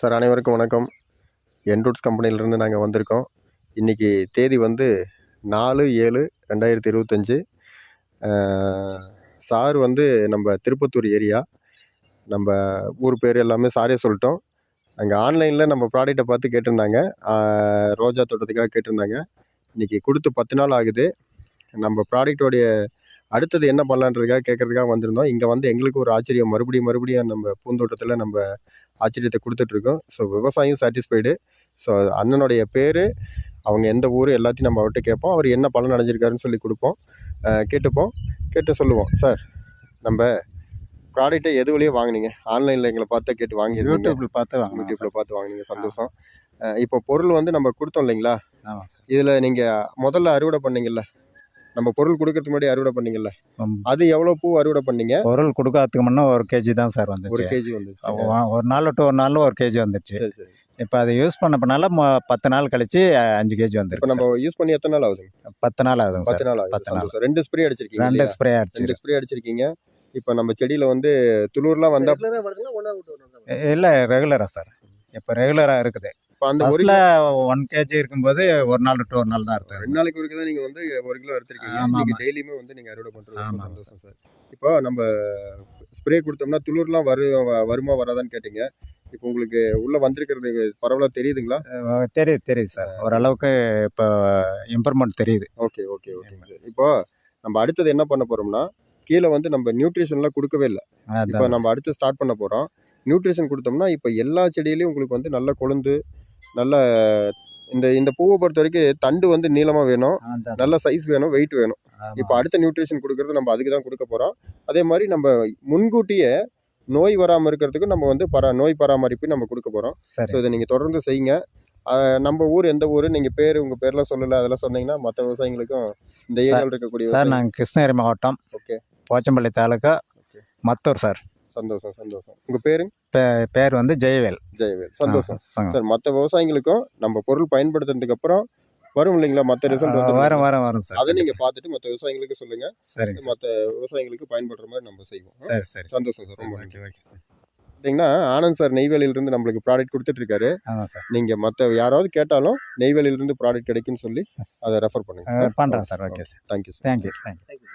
Sir அனைவருக்கும் வணக்கம். என்ரூட்ஸ் கம்பெனியிலேருந்து நாங்கள் வந்திருக்கோம். இன்றைக்கி தேதி வந்து நாலு ஏழு ரெண்டாயிரத்தி இருபத்தஞ்சி. சார் வந்து நம்ம திருப்பத்தூர் ஏரியா. நம்ம ஊர் பேர் எல்லாமே சாரே சொல்லிட்டோம். அங்கே ஆன்லைனில் நம்ம ப்ராடக்ட்டை பார்த்து கேட்டிருந்தாங்க. ரோஜா தோட்டத்துக்காக கேட்டிருந்தாங்க. இன்றைக்கி கொடுத்து பத்து நாள் ஆகுது. நம்ம ப்ராடக்டோடைய அடுத்தது என்ன பண்ணலான்றதுக்காக கேட்குறதுக்காக வந்திருந்தோம். இங்கே வந்து எங்களுக்கு ஒரு ஆச்சரியம். மறுபடியும் மறுபடியும் நம்ம பூந்தோட்டத்தில் நம்ம ஆச்சரியத்தை கொடுத்துட்ருக்கோம். ஸோ விவசாயம் சாட்டிஸ்ஃபைடு ஸோ அண்ணனுடைய பேர் அவங்க எந்த ஊர் எல்லாத்தையும் நம்ம அவர்கிட்ட கேட்போம். அவர் என்ன பலன் அடைஞ்சிருக்காருன்னு சொல்லி கொடுப்போம். கேட்டுப்போம். கேட்டு சொல்லுவோம். சார் நம்ம ப்ராடக்ட்டை எது வழியாக வாங்குனீங்க? ஆன்லைனில் எங்களை பார்த்தா கேட்டு வாங்கியிருக்கீங்க யூடியூப்ல பார்த்து வாங்க யூடியூப்பில் பார்த்து வாங்குனீங்க. சந்தோஷம். இப்போ பொருள் வந்து நம்ம கொடுத்தோம் இல்லைங்களா? இதில் நீங்கள் முதல்ல அறுவடை பண்ணீங்கல்ல? நம்ம பொருள் கொடுக்கறதுக்கு முன்னாடி அறுவடை பண்ணீங்கல்ல. அது எவ்வளோ பூ அறுவடை பண்ணீங்க? பொருள் கொடுக்காததுக்கு முன்னே ஒரு கேஜி தான் சார் ஒரு வந்துச்சு. கேஜி வந்துச்சு ஒ- ஒரு நாள் விட்டு ஒரு நாள் ஒரு கேஜி வந்துச்சு. சரி சரி. இப்போ அதை யூஸ் பண்ண பண்ணால மொ- பத்து நாள் கழிச்சு அஞ்சு கேஜி இப்போ வந்துருக்கு நம்ம யூஸ் பண்ணி எத்தனை நாள் ஆகுதுங்க சார். பத்து நாள் ஆகுதுங்க பத்து சார் நாள் ஆகுது. பத்து நாள். ரெண்டு ஸ்ப்ரே அடிச்சிருக்கீங்க ரெண்டு? ஸ்ப்ரே ரெண்டு அடிச்சு ஸ்ப்ரே அடிச்சிருக்கீங்க. இப்போ நம்ம செடியில வந்து துளிர்லாம் வந்தா இல்லை ரெகுலரா சார். இப்போ ரெகுலரா இருக்குது. இப்போ அந்த ஒரு ஒன் கேஜி இருக்கும்போது ஒரு நாள் விட்டு ஒரு நாள் தான் இருக்குது ரெண்டு நாளைக்கு ஒருக்க தான் நீங்க வந்து ஒரு கிலோ எடுத்திருக்கீங்க. ஆமா, நீங்க ஆமா. டெய்லியுமே வந்து நீங்க அறுவடை ரொம்ப ஆமா, சந்தோஷம் சார். இப்போ நம்ம ஸ்ப்ரே கொடுத்தோம்னா துளிர்லாம் வரு வருமா வராதான்னு கேட்டீங்க. இப்போ உங்களுக்கு உள்ள வந்திருக்கிறது பரவலா தெரியுதுங்களா? தெரியுது தெரியுது சார். ஓரளவுக்கு இப்போ இம்ப்ரூவ்மெண்ட் தெரியுது. Okay okay okay sir. இப்போ நம்ம அடுத்தது என்ன பண்ண போறோம்னா கீழே வந்து நம்ம நியூட்ரிஷன்லாம் கொடுக்கவே இல்லை. இப்போ நம்ம அடுத்து ஸ்டார்ட் பண்ண போகிறோம் நியூட்ரிஷன் கொடுத்தோம்னா இப்போ எல்லா செடியிலையும் உங்களுக்கு வந்து நல்ல கொழுந்து நல்ல இந்த இந்த பூவை பொறுத்த வரைக்கும் தண்டு வந்து நீளமாக வேணும். நல்ல சைஸ் வேணும் வெயிட் வேணும். இப்போ அடுத்த நியூட்ரிஷன் கொடுக்கறது நம்ம அதுக்கு தான் கொடுக்க போகிறோம் அதே மாதிரி நம்ம முன்கூட்டியே நோய் வராமல் இருக்கிறதுக்கு நம்ம வந்து பரா நோய் பராமரிப்பு நம்ம கொடுக்க போகிறோம் ஸோ இதை நீங்கள் தொடர்ந்து செய்யுங்க. நம்ம ஊர் எந்த ஊர்? நீங்கள் பேர் உங்கள் பேர்லாம் சொல்லலை அதெல்லாம் சொன்னீங்கன்னா மற்ற விவசாயிகளுக்கும் இந்த ஏரியாவில் இருக்கக்கூடிய சார் நாங்கள் கிருஷ்ணகிரி மாவட்டம் ஓகே போச்சம்பள்ளி தாலுக்கா மத்தூர் சார். சந்தோஷம் சந்தோஷம். உங்கள் பேரு? பேர் வந்து ஜெயவேல். ஜெயவேல். சந்தோஷம். சார் மற்ற விவசாயிகளுக்கும் நம்ம பொருள் பயன்படுத்தினதுக்கு அப்புறம் வரும் இல்லைங்களா? மற்ற ரிசல்ட் வந்து வரும் வரும் வரும் சார். அதை நீங்க பார்த்துட்டு மற்ற விவசாயிகளுக்கு சொல்லுங்க. சரிங்க சார். மற்ற விவசாயிகளுக்கு பயன்படுற மாதிரி நம்ம செய்வோம். சரி சரி. சந்தோஷம் சார். ரொம்ப நன்றி. Okay okay. பார்த்தீங்கன்னா ஆனந்த் சார் நெய்வேலியில இருந்து நம்மளுக்கு ப்ராடக்ட் கொடுத்துட்டு இருக்காரு சார். நீங்க மற்ற யாராவது கேட்டாலும் நெய்வேலியில இருந்து ப்ராடக்ட் கிடைக்குன்னு சொல்லி அதை ரெஃபர் பண்ணுங்க. பண்ணுறேன் sir. Okay sir. Thank you sir thank you thank you